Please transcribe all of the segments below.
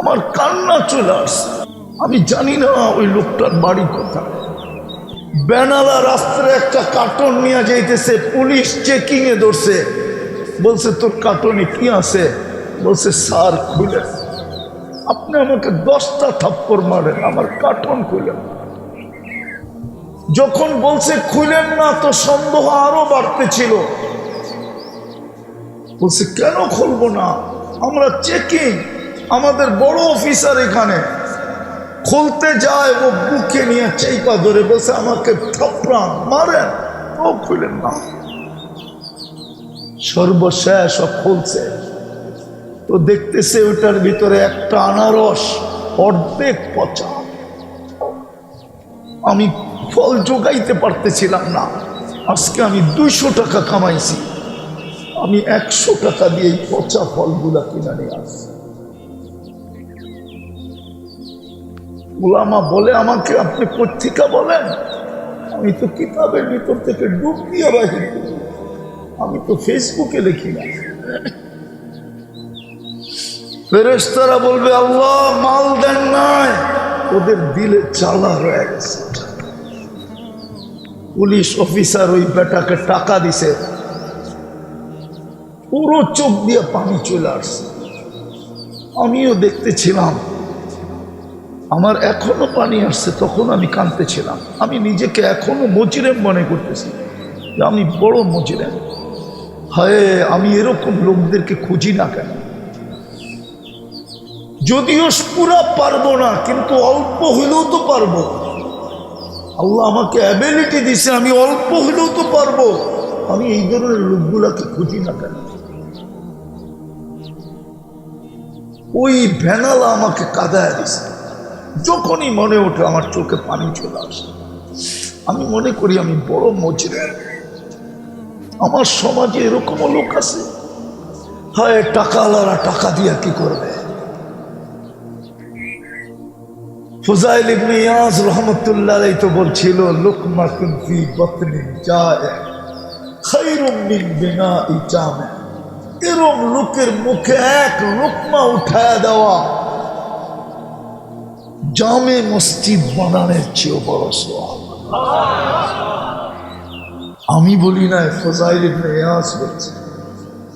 আমার কান্না চলে আসছে। আমি জানি না ওই লোকটার বাড়ি কোথায়। বেনালা রাস্তায় একটা কার্টন নিয়ে যাইতেছে, পুলিশ চেকিং এ ধরছে। বলছে, তোর কার্টনে কি আছে? বলছে, স্যার, খুলে আপনি আমাকে দশটা থাপ্পড় মারেন, আমার কার্টন খুলেন যখন বলছে, খুলেন না তো সন্দেহ আরও বাড়তেছিল। বলছে, কেন খুলবো না? আমরা চেকিং আমাদের বড় অফিসার এখানে। খুলতে যায়, ও বুকে নিয়ে চাইপা ধরে বলছে, আমাকে থাপড়ান মারেন। ও খুলেন না। সর্বশেষ সব খুলছে। তো দেখতেছে ওটার ভিতরে একটা আনারস, অর্ধেক পচা। আমি ফল জোগাইতে পারতেছিলাম না। আজকে আমি দুইশো টাকা কামাইছি। আমি একশো টাকা দিয়ে এই পচা ফলগুলা কিনে নিয়ে আসছি। ওলামা বলে আমাকে, আপনি পত্রিকা বলেন? আমি তো কিতাবের ভিতর থেকে ডুব দিয়ে বাহির আমি তো ফেসবুকে লিখি না। ফেরেশতারা বলবে, আল্লাহ, মাল দেন নাই। ওদের দিলে চালা হয়ে গেছে। পুলিশ অফিসার ওই বেটাকে টাকা দিছে। পুরো চোখ দিয়ে পানি চলে আসছে। আমিও দেখতেছিলাম। আমার এখনও পানি আসছে, তখন আমি কাঁদতেছিলাম। আমি নিজেকে এখনও মজিরেম মনে করতেছি যে আমি বড় মজিরেম। হায়, আমি এরকম লোকদেরকে খুঁজি না কেন? যদিও পুরা পারব না, কিন্তু অল্প হইলেও তো পারব। আল্লাহ আমাকে অ্যাবিলিটি দিছে, আমি অল্প হইলেও তো পারব। আমি এই ধরনের লোকগুলাকে খুঁজি না কেন? ওই ভ্যানালা আমাকে কাদায় দিছে। যখনই মনে ওঠে আমার চোখে পানি চলে আসে, আমি মনে করি আমি বড় মজরে আমার সমাজে এরকমও লোক আছে। হয় টাকাওয়ালারা টাকা দিয়া কি করবে? ফুজাইল ইবনে ইয়াজ রহমতুল্লাহ তো বলছিল লুকমাতুন ফি খায়রুম মিন বিনাই জামে। এরম লোকের মুখে এক লুকমা উঠায় দেওয়া জামে মসজিদ বানানোর চেয়েও বড় সোয়াব আমি বলি না, ফজাইল ইবনে ইয়াস বলছে।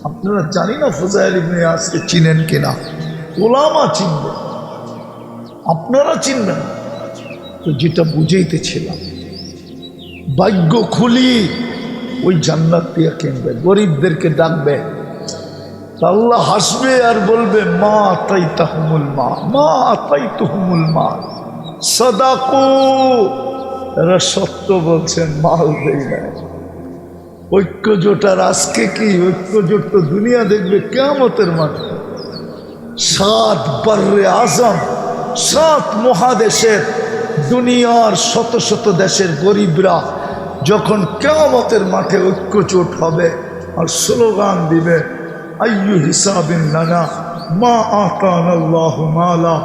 আপনারা জানি না ফজাইল ইবনে ইয়াসকে চিনেন কিনা? ওলামা চিনবেন। আপনারা চিনবেন। তো যেটা বুঝাইতেছিলাম, ভাগ্য খুলি ওই জান্নাত দিয়ে কিনবে, গরিবদেরকে ডাকবে। আল্লাহ হাসবে আর বলবে, মা আতাই তাহমুল মা মা আতাই তুহমুল মা, সদাকু। এরা সত্য বলছেন, মাল দেই না। ঐক্য জোটার আজকে কি? ঐক্য জোট তো দুনিয়া দেখবে কেমতের মাঠে। সাত বার্রে আজম, সাত মহাদেশের, দুনিয়ার শত শত দেশের গরিবরা যখন কেমতের মাঠে ঐক্য ঐক্যচোট হবে, আর স্লোগান দিবে আইয়ু হিসাবিন নানা মা আতান আল্লাহ মালা।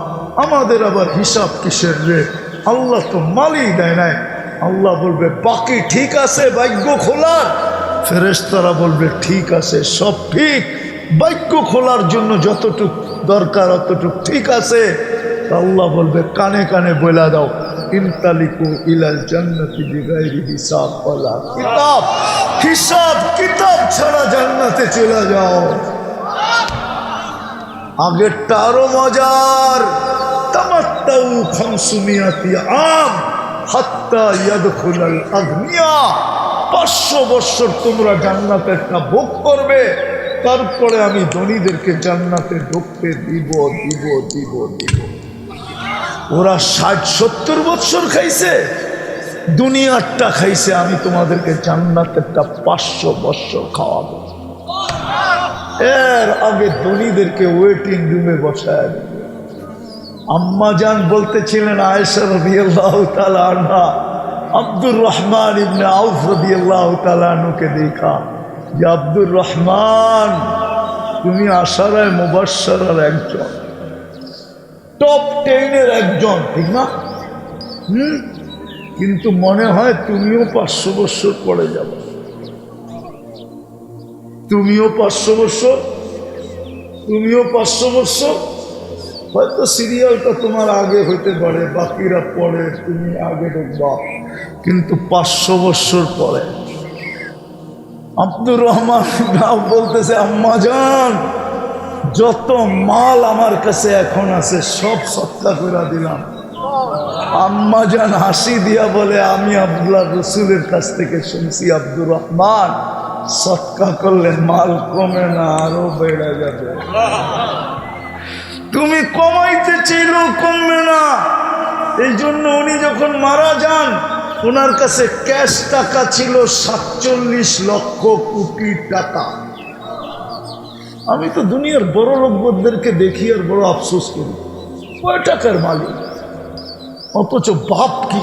আমাদের আবার হিসাব কিসের রে? আল্লাহ তো মালই দেয় নাই। আল্লাহ বলবে, বাকি ঠিক আছে, ভাগ্য খোলার। ফেরেশতারা বলবে, ঠিক আছে, সব ঠিক। বাক্য খোলার জন্য যতটুক দরকার অতটুক ঠিক আছে। আল্লাহ বলবে, কানে কানে বলে দাও। ইনতালিকু ইলাল জান্নাতি বিগাইরি হিসাব ওয়ালা কিতাব। হিসাব কিতাব ছাড়া জান্নাতে চলে যাও। আগেরটা আরও মজার। আম পাঁচশো বৎসর তোমরা ভোগ করবে। তারপরে আমি ধনীদেরকে জান্নাতে ঢুকতে দিব দিব দিব দিব। ওরা ষাট, সত্তর বৎসর খাইছে। দুনিয়ারটা খাইছে, আমি তোমাদেরকে জান্নাতেরটা পাঁচশো বৎসর খাওয়াবো। এর আগে ধনীদেরকে ওয়েটিং রুমে বসায় আম্মা জান বলতেছিলেন, আয়েশা রবি আল্লাহ তালা আব্দুর রহমান ইবনে আউফ রবি আল্লাহ তালানুকে দেখা। যে আব্দুর রহমান, তুমি আশারায় মুবাসার একজন টপ টেনের একজন, ঠিক না? হুম? কিন্তু মনে হয় তুমিও পাঁচশো বছর পরে যাবে। তুমিও পাঁচশো বছর, তুমিও পাঁচশো বছর। হয়তো সিরিয়ালটা তোমার আগে হইতে পারে, বাকিরা পরে তুমি আগে ঢুকবা কিন্তু পাঁচশো বৎসর পরে। আব্দুর রহমান বলতেছে, আম্মা যান যত মাল আমার কাছে এখন আছে, সব সৎকা করে দিলাম। আম্মা যান হাসি দিয়া বলে, আমি আব্দুল্লাহ রসুলের কাছ থেকে শুনছি, আব্দুর রহমান, সৎকা করলে মাল কমে না, আরও বেড়ে যাবে। তুমি কমাইতে চাইলেও কমবে না। এই জন্য উনি যখন মারা যান ওনার কাছে ক্যাশ টাকা ছিল সাতচল্লিশ লক্ষ কোটি টাকা। আমি তো দুনিয়ার বড় লোকদেরকে দেখি আর বড় আফসোস করি। কয় টাকার মালিক? অথচ বাপ কি?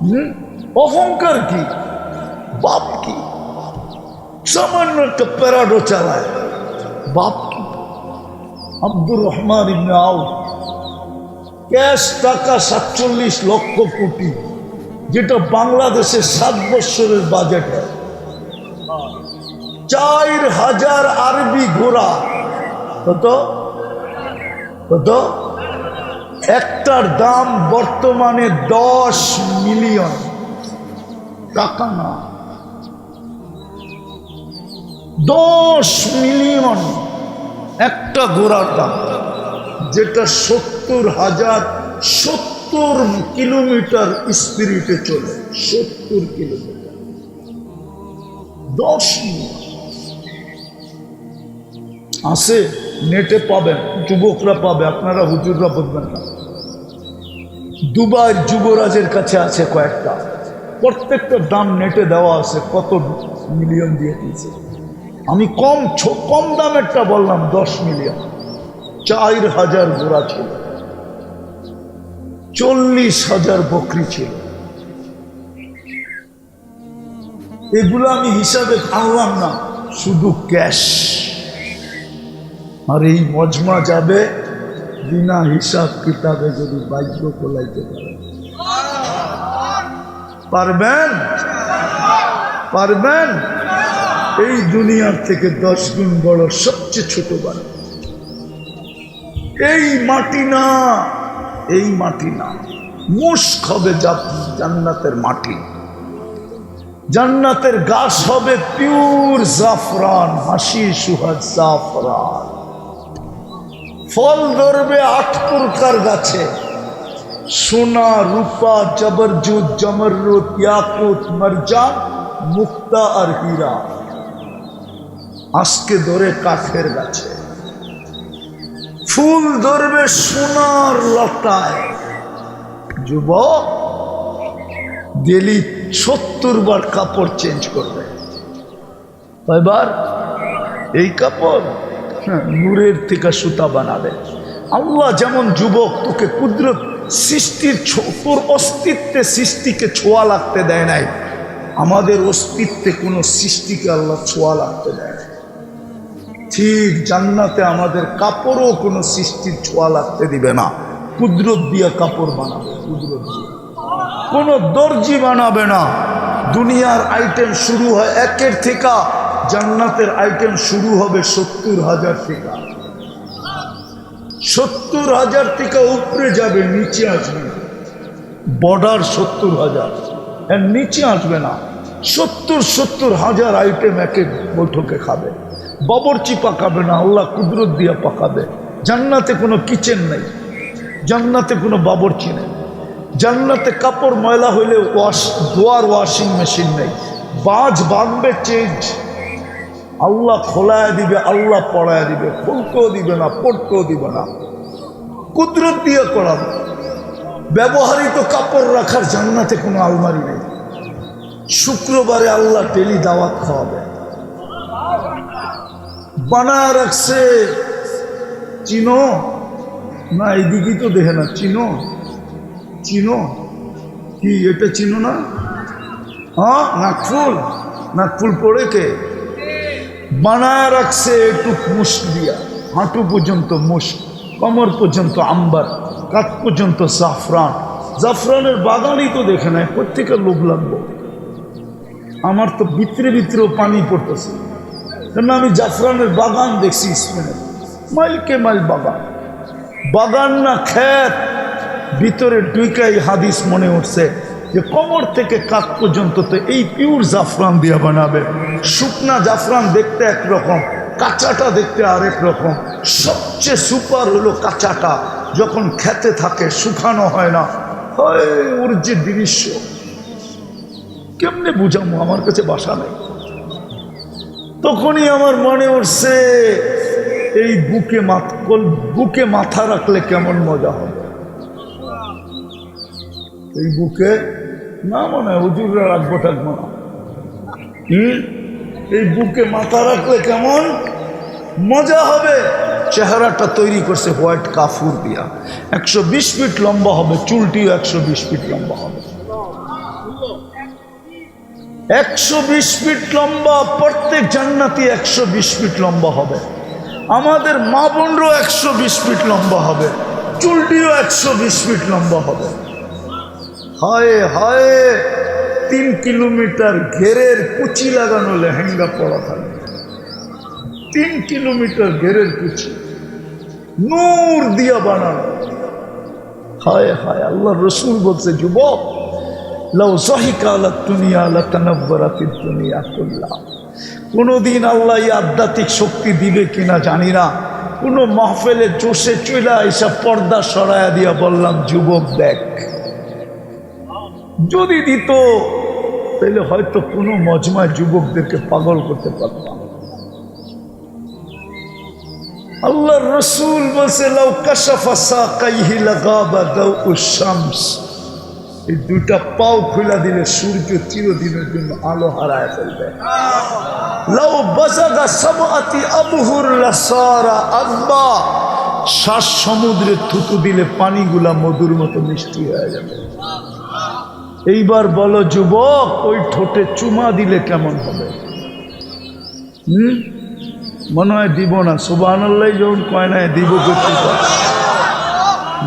হুম? অহংকার কি? বাপ কি? সামান্য একটা প্যারাডো চালায়। বাপ কি? আব্দুর রহমান ইবনে আউ ক্যাশ, টাকা, সাতচল্লিশ লক্ষ কোটি, যেটা বাংলাদেশের সাত বৎসরের বাজেট চার হাজার আরবি ঘোড়া। কত? কত? একটার দাম বর্তমানে দশ মিলিয়ন। টাকা না। দশ মিলিয়ন একটা ঘোড়ার দাম, যেটা সত্তর হাজার সত্তর কিলোমিটার স্পিরিটে চলে, সত্তর কিলোমিটার। দশ মিনিট আছে? নেটে পাবেন, যুবকরা পাবে, আপনারা হুজুররা বুঝবেন না। দুবাইয়ের যুবরাজের কাছে আছে কয়েকটা। প্রত্যেকটার দাম নেটে দেওয়া আছে, কত মিলিয়ন দিয়ে দিয়েছে। আমি কম কম দামেরটা বললাম, দশ মিলিয়ন। চার হাজার গোড়া ছিল। চল্লিশ হাজার বকরি ছিল। এগুলো আমি হিসাবে আনলাম না, শুধু ক্যাশ। আর এই মজমা যাবে বিনা হিসাব কিতাবে যদি বাক্য কোলাইতে পারে। পারবেন? পারবেন? এই দুনিয়ার থেকে দশ গুণ বড় সবচেয়ে ছোট বাড়ি। এই মাটি না, এই মাটি না। মুস্ক হবে জান্নাতের মাটি। জান্নাতের গাছ হবে পিওর জাফরান, হাসি সুহাদ জাফরান। ফল ধরবে আট প্রকার গাছে। সোনা, রূপা জবরজুদ জমরুত ইয়াকুত মরজান মুক্তা আর হীরা। আজকে ধরে কাঠের গাছে। ফুল ধরবে সোনার লতায়। যুবক, ডেলি সত্তর বার কাপড় চেঞ্জ করবে। কয়বার? এই কাপড়? নূরের থেকে সুতা বানাবে। আল্লাহ যেমন যুবক, তোকে কুদরত সৃষ্টির তোর অস্তিত্বে সৃষ্টিকে ছোঁয়া লাগতে দেয় নাই। আমাদের অস্তিত্বে কোনো সৃষ্টিকে আল্লাহ ছোঁয়া লাগতে দেয় না ঠিক জান্নাতে আমাদের কাপড়ও কোনো সৃষ্টির ছোঁয়া লাগতে দিবে না। কুদরত দিয়ে কাপড় বানাবে, কুদরত দিয়ে। কোনো দর্জি বানাবে না। দুনিয়ার আইটেম শুরু হয় একের থেকে জান্নাতের আইটেম শুরু হবে সত্তর হাজার টিকা। সত্তর হাজার টিকা উপরে যাবে, নিচে আসবে। বর্ডার সত্তর হাজার। এর নিচে আসবে না। সত্তর সত্তর হাজার আইটেম এক এক বৈঠকে খাবে। বাবরচি পাকাবে না, আল্লাহ কুদরত দিয়ে পাকাবে। জান্নাতে কোনো কিচেন নেই। জান্নাতে কোনো বাবরচি নেই। জান্নাতে কাপড় ময়লা হইলে ওয়াশ, ধোয়ার ওয়াশিং মেশিন নেই। বাজ বাঁধবে চেঞ্জ। আল্লাহ খোলায় দিবে, আল্লাহ পড়ায় দিবে, খুলতেও দিবে না, পড়তেও দিবে না। কুদরত দিয়ে করাবে। ব্যবহারিত কাপড় রাখার জান্নাতে কোনো আলমারি নেই। শুক্রবারে আল্লাহ টেলি দাওয়াত খাওয়াবে। বানায় রাখছে। চিনো? না এইদিকেই তো দেখে না। চিনো? চিনো? কি, এটা চিনো না? হ্যাঁ নাকফুল? নাকফুল পড়ে কে? বানায় রাখছে একটু মুস্ক দিয়া। হাঁটু পর্যন্ত মুস্ক কমর পর্যন্ত আম্বার, কাত পর্যন্ত জাফরান। জাফরানের বাগানই তো দেখে নাই প্রত্যেকের লোভ লাগবো? আমার তো ভিতরে ভিতরেও পানি পড়তেছে। কেন আমি জাফরানের বাগান দেখছি স্পেনে। মাইলকে মাইল বাগান। বাগান না খ্যাত ভিতরে ডুইকাই হাদিস মনে উঠছে। যে কমর থেকে কাক পর্যন্ত তো এই পিওর জাফরান দিয়ে বানাবে। শুকনা জাফরান দেখতে একরকম, কাঁচাটা দেখতে আরেক রকম। সবচেয়ে সুপার হলো কাঁচাটা, যখন খেতে থাকে, শুকানো হয় না। হয়, ওর যে দৃশ্য। কেমনে বুঝামো, আমার কাছে বাসা নেই। তখনই আমার মনে উঠছে, এই বুকে মাথা বুকে মাথা রাখলে কেমন মজা হবে। এই বুকে না মনে হয় হুজুররা রাখব থাকব না। এই বুকে মাথা রাখলে কেমন? মজা হবে। চেহারাটা তৈরি করছে হোয়াইট কাফুর দিয়া। একশো বিশ ফিট লম্বা হবে, চুলটিও একশো বিশ ফিট লম্বা হবে। একশো বিশ ফিট লম্বা, প্রত্যেক জান্নাতি একশো বিশ ফিট লম্বা হবে। আমাদের মা বোনরও একশো বিশ ফিট লম্বা হবে। চুলটিও একশো বিশ ফিট লম্বা হবে। হায় হায়, তিন কিলোমিটার ঘেরের কুচি লাগানো লেহেঙ্গা পরা থাকবে তিন কিলোমিটার ঘেরের কুচি, নূর দিয়া বানানো। হায় হায় আল্লাহ রসুল বলছে, যুবক কোনোদিন আল্লাহ আধ্যাত্মিক শক্তি দিবে কিনা জানি না। কোনো মাহফেলে চষে চইলা এসব পর্দা সরায়া দিয়া বললাম, যুবক, দেখ যদি দিত। তাহলে হয়তো কোনো মজমায় যুবকদেরকে পাগল করতে পারতাম আল্লাহ রসুল বলছে এই দুইটা পাও খোলা দিলে সূর্য চিরদিনের জন্য আলো হারায় ফেলবে। লাউ বাজাগা সাবাতি আবহুর লাসারা আব্বা শ্বাস সমুদ্রে থুতু দিলে পানিগুলা মধুর মতো মিষ্টি হয়ে যাবে। এইবার বলো, যুবক, ওই ঠোঁটে চুমা দিলে কেমন হবে? হুম? মনে হয় দিব না। সুবাহ যখন কয় না, দিব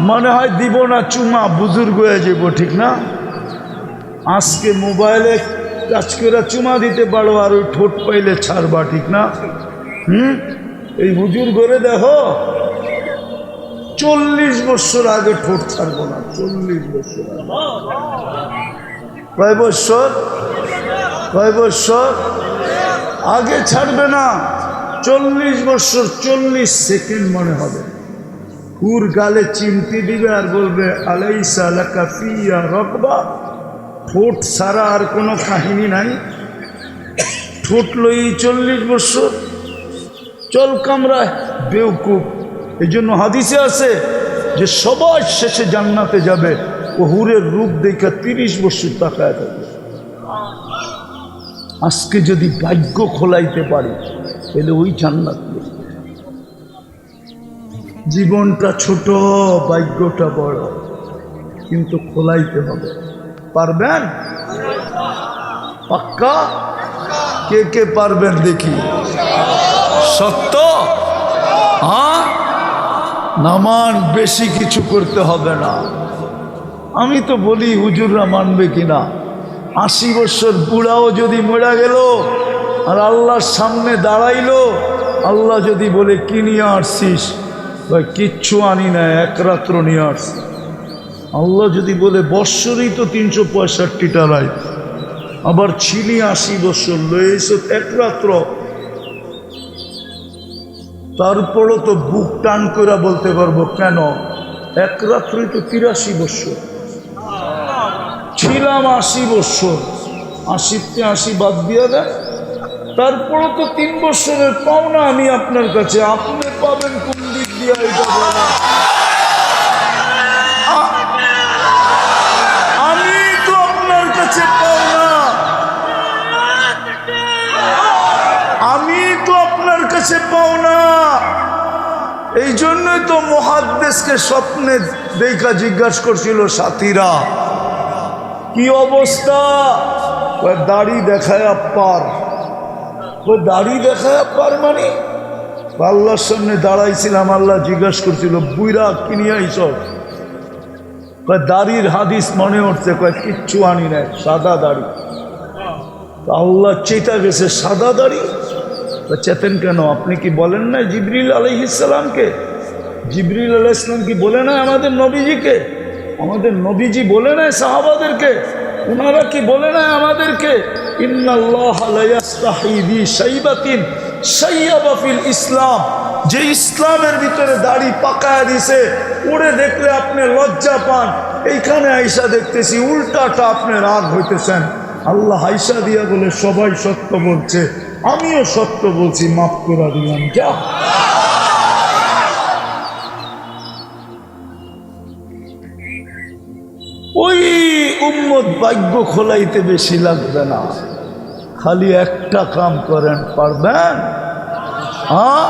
মনে হয় দিব না, চুমা বুজুর্গ হয়ে যাব, ঠিক না? আজকে মোবাইলে কাজ করে চুমা দিতে পারো আর ওই ঠোঁট পাইলে ছাড়বা, ঠিক না? হুম? এই হুজুর করে দেখো, চল্লিশ বছর আগে ঠোঁট ছাড়বো না, চল্লিশ বছর আগে। কয় বৎসর? কয় বৎসর? আগে ছাড়বে না। চল্লিশ বৎসর, চল্লিশ সেকেন্ড মনে হবে। হুর গালে চিমটি দিবে আর বলবে, আলাইসা লাকা ফিয়া রকবা। ঠোঁট সারা আর কোনো কাহিনী নাই। ঠোঁট লই চল্লিশ বৎসর। চল কামরায় বেউকুব এই জন্য হাদিসে আছে যে, সবার শেষে জান্নাতে যাবে। হুরের রূপ দেখা তিরিশ বছর তাকায় থাকবে আজকে যদি ভাগ্য খোলাইতে পারি, তাহলে ওই জান্নাত জীবনটা ছোট, ভাগ্যটা বড়, কিন্তু খোলাইতে হবে। পারবেন? পাক্কা? কে কে পারবেন দেখি। সত্য? হ্যাঁ? নামান বেশি কিছু করতে হবে না। আমি তো বলি হুজুররা মানবে কিনা? আশি বছর বুড়াও যদি মরা গেল, আর আল্লাহর সামনে দাঁড়াইলো, আল্লাহ যদি বলে, কি নিয়ে আসছিস? ভাই, কিচ্ছু আনি না, এক রাত্র নিয়ে আসছি আল্লাহ যদি বলে, বৎসরই তো তিনশো পঁয়ষট্টিটা রায়, আবার ছিলি আশি বছর লয়ে এসে এক রাত্র। তারপরও তো বুক টান করে বলতে পারব, কেন? এক রাত্রই তো তিরাশি বছর ছিলাম আশি বছর। আশিতে আশি বাদ দিয়ে দেন। তারপরও তো তিন বছরের পাওনা আমি আপনার কাছে। আপনি পাবেন কোন দিক দিয়ে। আমি তো আপনার কাছে আমি তো আপনার কাছে এই জন্যই তো মহাদ্দেশকে স্বপ্নে দেখা জিজ্ঞাসা করছিল সাথীরা। কি অবস্থা? দাড়ি দেখায় পার ওই দাড়ি দেখায় পার মানে? আল্লাহর সামনে দাঁড়াইছিলাম, আল্লাহ জিজ্ঞাসা করছিল, বুইরা কিনিয়া এইসব কয়, দাড়ির হাদিস মনে উঠছে। কয়, কিচ্ছু আনি নাই, সাদা দাড়ি। আল্লাহ চেতা গেছে, সাদা দাড়ি? চেতেন কেন, আপনি কি বলেন না জিবরিল আলহিসামকে জিবরিল আলাহ কি বলে না আমাদের নবীজিকে? আমাদের নবীজি বলে নাই সাহাবাদেরকে ওনারা কি বলে নাই আমাদেরকে? ইসলাম। যে ইসলামের ভিতরে দাড়ি পাকায় দিছে ওরে দেখলে আপনি লজ্জা পান। এইখানে আইসা দেখতেছি উল্টাটা আপনি রাগ হইতেছেন। আল্লাহ আইসা দিয়া বলে, সবাই সত্য বলছে, আমিও সত্য বলছি, মাফ করে দিলাম। যা। ওই উম্মত ভাগ্য খোলাইতে বেশি লাগবে না। খালি একটা কাম করেন, পারবেন? হ্যাঁ?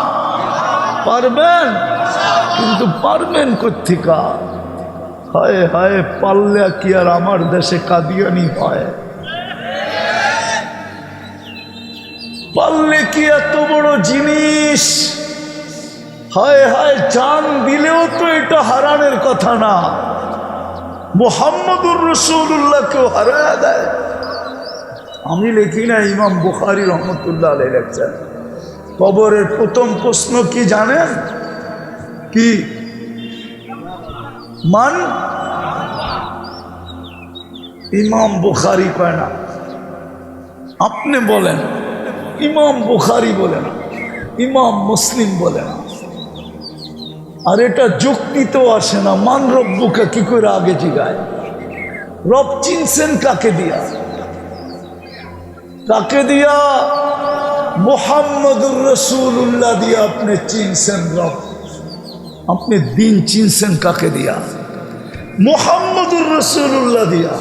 পারবেন? কিন্তু পারবেন কোথেকা হায় হায়, পারলে কি আর আমার দেশে কাদিয়ানি হয়? পারলে কি এত বড় জিনিস? হায় হায়, চান দিলেও তো এটা হারানের কথা না। মোহাম্মদুর রসুল্লাহ কেউ হারায় দেয়? আমি লিখি না, ইমাম বুখারি রহমতুল্লাহ আলাই লেখছেন। কবরের প্রথম প্রশ্ন কি জানেন? কি? মান? ইমাম বুখারি কয় না। আপনি বলেন, ইমাম বুখারি বলে না ইমাম মুসলিম বলে না আর এটা যুক্তিতেও আসে না, মান রব্বুকে কি করে আগে জিগায়? রব চিনছেন কাকে দিয়া? কাকে দিয়া? মোহাম্মদুর রসুল্লাহ দিয়া আপনি চিনছেন রব। আপনি দিন চিনছেন কাকে দিয়া? মোহাম্মদুর রসুল্লাহ দিয়া।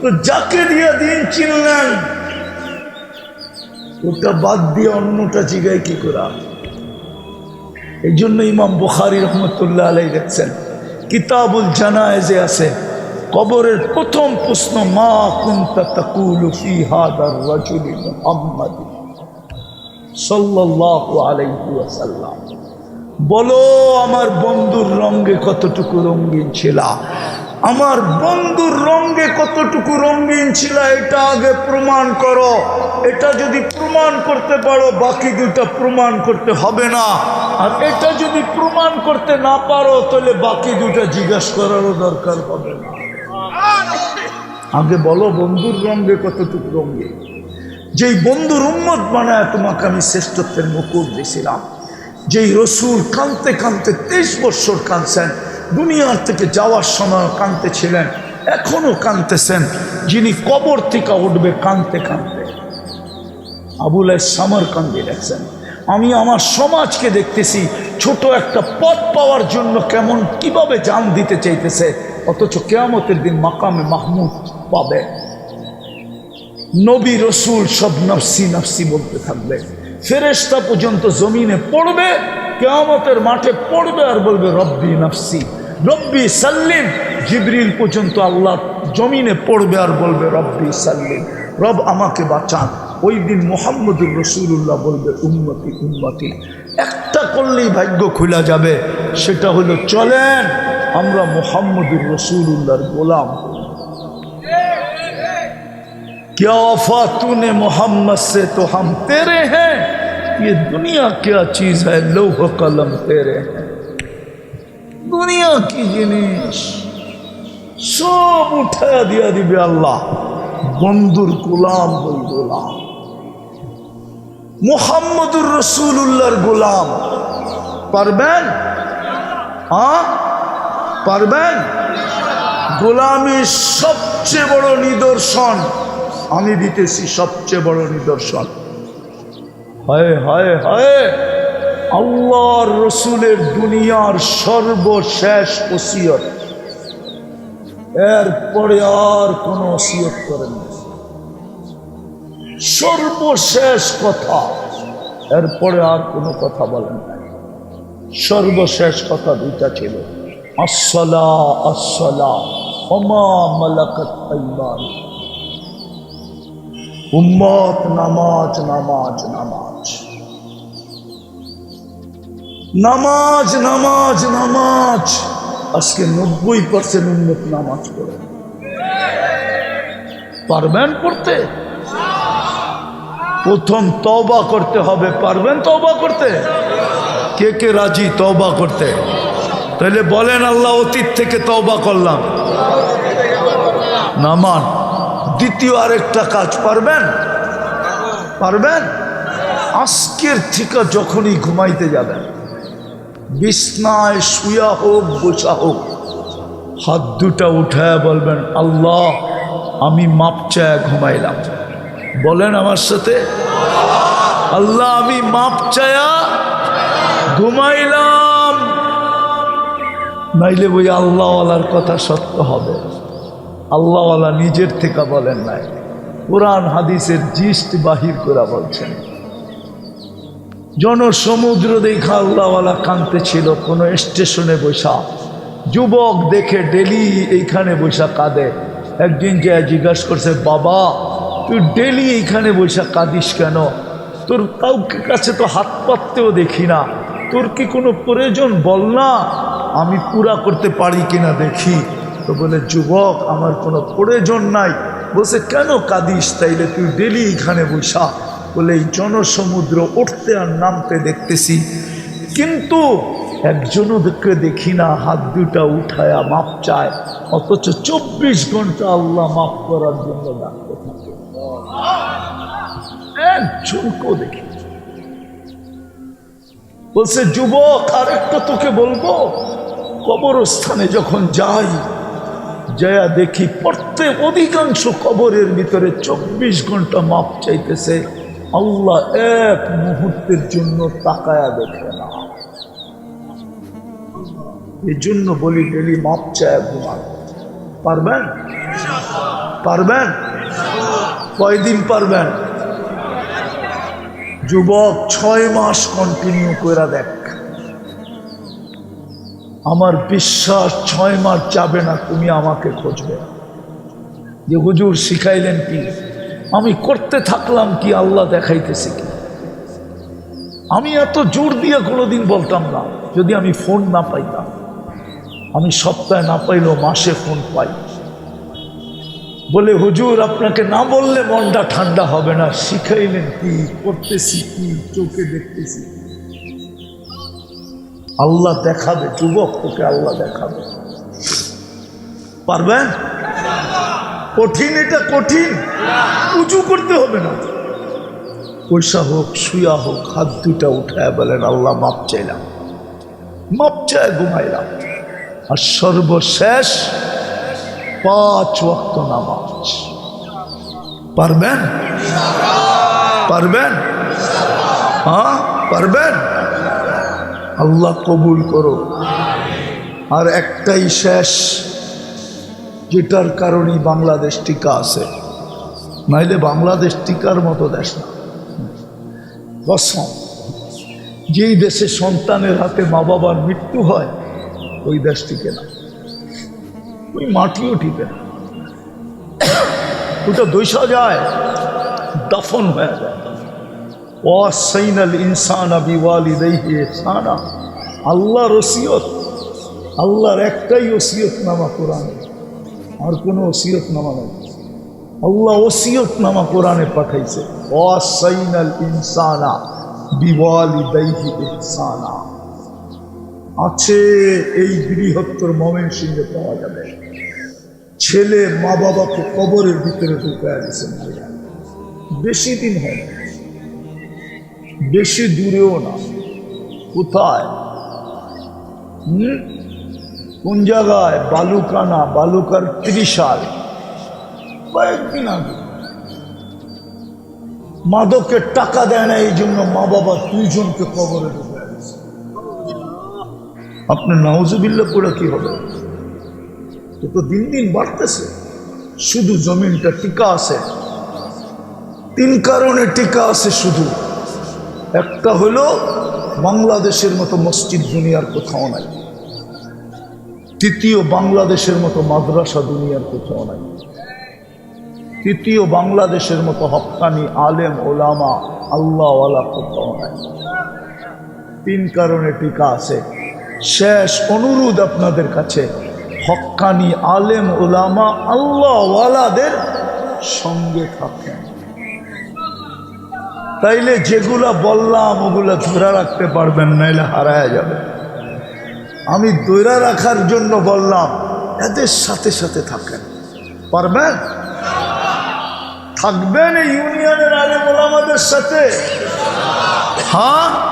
তো যাকে দিয়া দিন চিনলেন, ওটা বাদ দিয়ে অন্যটা জিগায় কি করা এই জন্য ইমাম বুখারি রহমতুল্লাহ আলাই দেখছেন কিতাবুল জানায়েজে আছে, কবরের প্রথম প্রশ্ন, মা কুন্তা বলো, আমার বন্ধুর রঙ্গে কতটুকু রঙিন ছিলা? আমার বন্ধুর রঙ্গে কতটুকু রঙিন ছিল এটা আগে প্রমাণ করো। এটা যদি প্রমাণ করতে পারো, বাকি দুটা প্রমাণ করতে হবে না। আর এটা যদি প্রমাণ করতে না পারো, তাহলে বাকি দুটা জিজ্ঞাসা করারও দরকার হবে না। আগে বলো বন্ধুর রঙ্গে কতটুকু রঙ্গে যেই বন্ধুর উন্মত বানায় তোমাকে আমি শ্রেষ্ঠত্বের মুকুট দিয়েছিলাম যেই রসুল কানতে কানতে তেইশ বৎসর কানছেন দুনিয়ার থেকে যাওয়ার সময় কানতে ছিলেন এখনও কানতেছেন যিনি কবর থেকে উঠবে কানতে কানতে আবুল সামার কান্দি লেখছেন আমি আমার সমাজকে দেখতেছি, ছোট একটা পথ পাওয়ার জন্য কেমন কীভাবে জান দিতে চাইতেছে, অথচ কেয়ামতের দিন মাকামে মাহমুদ পাবে। নবী রসুল সব নফসি নফসি বলতে থাকবে। ফেরেস্তা পর্যন্ত জমিনে পড়বে, কেয়ামতের মাঠে পড়বে আর বলবে, রব্বি নফসি রব্বি সাল্লিম জিবরিল পর্যন্ত আল্লাহ জমিনে পড়বে আর বলবে রব্বি সাল্লিম রব আমাকে বাঁচান ওই দিন মোহাম্মদুর রসুল্লাহ বলবে উন্নতি উন্নতি একটা করলেই ভাগ্য খোলা যাবে সেটা হলো চলেন আমরা মোহাম্মদুর রসুল্লাহর গোলাম হই। क्या वफा तूने मोहम्मद से तो हम तेरे हैं ये दुनिया क्या चीज है लौह कलम तेरे हैं দুনিয়া কি জিনিস? সব উঠা দিয়া দিবে আল্লাহ। বন্ধুর গোলাম ওই গোলাম। মোহাম্মদুর রসুল্লাহর গোলাম। পারবেন? হ্যাঁ? পারবেন? গোলামীর সবচেয়ে বড় নিদর্শন। আমি দিতেছি সবচেয়ে বড় নিদর্শন। হায় হায় হায়! আল্লাহর রসুলের দুনিয়ার সর্বশেষ ওসিয়ত। এরপরে আর কোনো ওসিয়ত করেন। সর্বশেষ কথা, এরপরে আর কোনো কথা বলেন সর্বশেষ কথা দুইটা ছিল। আসলা আসলা অমা মালাকাত উম্মত, নামাজ নামাজ নামাজ। নামাজ নামাজ নামাজ। আজকে নব্বই পার্সেন্ট উন্নত নামাজ পড়ে। পারবেন পড়তে? প্রথম তওবা করতে হবে। পারবেন তওবা করতে? কে কে রাজি তওবা করতে? তাহলে বলেন, আল্লাহ অতীত থেকে তওবা করলাম। নামান, দ্বিতীয় আরেকটা কাজ পারবেন? পারবেন? আজকের থেকে যখনই ঘুমাইতে যাবেন। বিছনায় শুয়া হোক বসা হোক, হাত দুটা উঠায় বলবেন, আল্লাহ, আমি মাপ চায় ঘুমাইলাম। বলেন আমার সাথে, আল্লাহ, আমি মাপ চায়া ঘুমাইলাম। নাইলে বই আল্লাহওয়ালার কথা সত্য হবে। আল্লাহওয়ালা নিজের থেকে বলেন নাই। কোরআন, হাদিসের জিস্ট বাহির করে বলছেন। জনসমুদ্র দেখা আল্লাহওয়ালা কানতে ছিল কোনো স্টেশনে বৈশা যুবক দেখে ডেলি এইখানে বৈশা কাঁদে। একদিন যে জিজ্ঞাসা করছে, বাবা, তুই ডেলি এইখানে বৈশা কাঁদিস কেন? তোর কাউকে কাছে তো হাত পাততেও দেখি না। তোর কি কোনো প্রয়োজন? বল না। আমি পুরা করতে পারি কিনা দেখি। তো বলে, যুবক, আমার কোনো প্রয়োজন নাই। বলছে, কেন কাঁদিস? তাইলে তুই ডেলি এখানে বৈশা বলে এই জনসমুদ্র উঠতে আর নামতে দেখতেছি, কিন্তু একজনও দেখে না, হাত দুটা উঠায়া মাপ চায়, অথচ চব্বিশ ঘণ্টা আল্লাহ মাফ করার জন্য ডাকতে থাকে। একজনকেও দেখি বলছে, যুবক, আরেকটা তোকে বলব? কবরস্থানে যখন যাই জয়া দেখি, প্রত্যেক অধিকাংশ কবরের ভিতরে চব্বিশ ঘণ্টা মাপ চাইতেছে। আল্লাহ এক মুহূর্তের জন্য তাকায়া দেখে না। এই জন্য বলি, ডেলি মাপ চায় ঘুমান। পারবেন? পারবেন? কয়দিন পারবেন? যুবক, ছয় মাস কন্টিনিউ করে দেখ। আমার বিশ্বাস, ছয় মাস যাবে না, তুমি আমাকে খুঁজবে। যে হুজুর শিখাইলেন কি? আমি করতে থাকলাম কি আল্লাহ দেখাইতেছি কি? আমি এত জোর দিয়ে কোনোদিন বলতাম না, যদি আমি ফোন না পাইতাম। আমি সপ্তাহে না পাইলেও মাসে ফোন পাই। বলে, হুজুর, আপনাকে না বললে মনটা ঠান্ডা হবে না। শিখাইলেন কি, করতেছি কি, চোখে দেখতেছি আল্লাহ দেখাবে, যুবক তোকে আল্লাহ দেখাবে। পারবেন? কঠিন, এটা কঠিন। উঁচু করতে হবে না। পয়সা হোক, শুয়া হোক, হাত দুটা উঠায় বলেন, আল্লাহ মাপ চাইলাম। মাপ চায় ঘুমাইলাম। আর সর্বশেষ পাঁচ ওয়াক্ত নামাজ। পারবেন? পারবেন? হ্যাঁ পারবেন? আল্লাহ কবুল করো আর একটাই শেষ যেটার কারণেই বাংলাদেশ টিকা আছে। নাইলে বাংলাদেশ টিকার মতো দেশ না। কসম যেই দেশে সন্তানের হাতে মা বাবার মৃত্যু হয়, ওই দেশ টিকে না। ওই মাটিও টিকে না। ওটা দৈশা যায় দফন হয়ে যায়। ওয়াসাইনাল ইনসান বিওয়ালিদাইহি ইহসানা। আল্লাহর ওসিয়ত, আল্লাহর একটাই ওসিয়ত নামা কোরআনে। আর কোনো ওসিয়ত নামা নেই। আল্লাহ ওসিয়ত নামা কোরআনে পাঠাইছে। ইনসানা আছে এই বৃহত্তর মমেন সিংহে পাওয়া যাবে। ছেলে মা বাবাকে কবরের ভিতরে ঢুকায় দিছে বেশি দিন হয় না। বেশি দূরেও না। কোথায়? হুম? কোন জায়গায় বালুকানা, বালুকার ত্রিশাল? কয়েকদিন আগে। মাদকের টাকা দেয় না, এই জন্য মা বাবা দুইজনকে কবরে ঢুকে। আপনার নাউজুবিল্লা পড়ে কি হবে? তো দিন দিন বাড়তেছে। শুধু জমিনটা টিকা আছে। তিন কারণে টিকা আছে শুধু। একটা হলো বাংলাদেশের মতো মসজিদ দুনিয়ার কোথাও নাই। তৃতীয় বাংলাদেশের মতো মাদ্রাসা দুনিয়ার কোথাও নাই। তৃতীয় বাংলাদেশের মতো হকানি, আলেম, ওলামা, আল্লাহওয়ালা কোথাও নাই। তিন কারণে টিকা আছে। শেষ অনুরোধ আপনাদের কাছে হক্কানি আলেম, ওলামা, আল্লাহওয়ালাদের সঙ্গে থাকেন। তাইলে যেগুলা বললাম, ওগুলা ধরে রাখতে পারবেন, নাইলে হারায় যাবে। আমি দৈরা রাখার জন্য বললাম, এদের সাথে সাথে থাকেন। পারবেন? থাকবেন এই ইউনিয়নের আলেম ওলামাদের সাথে? হ্যাঁ?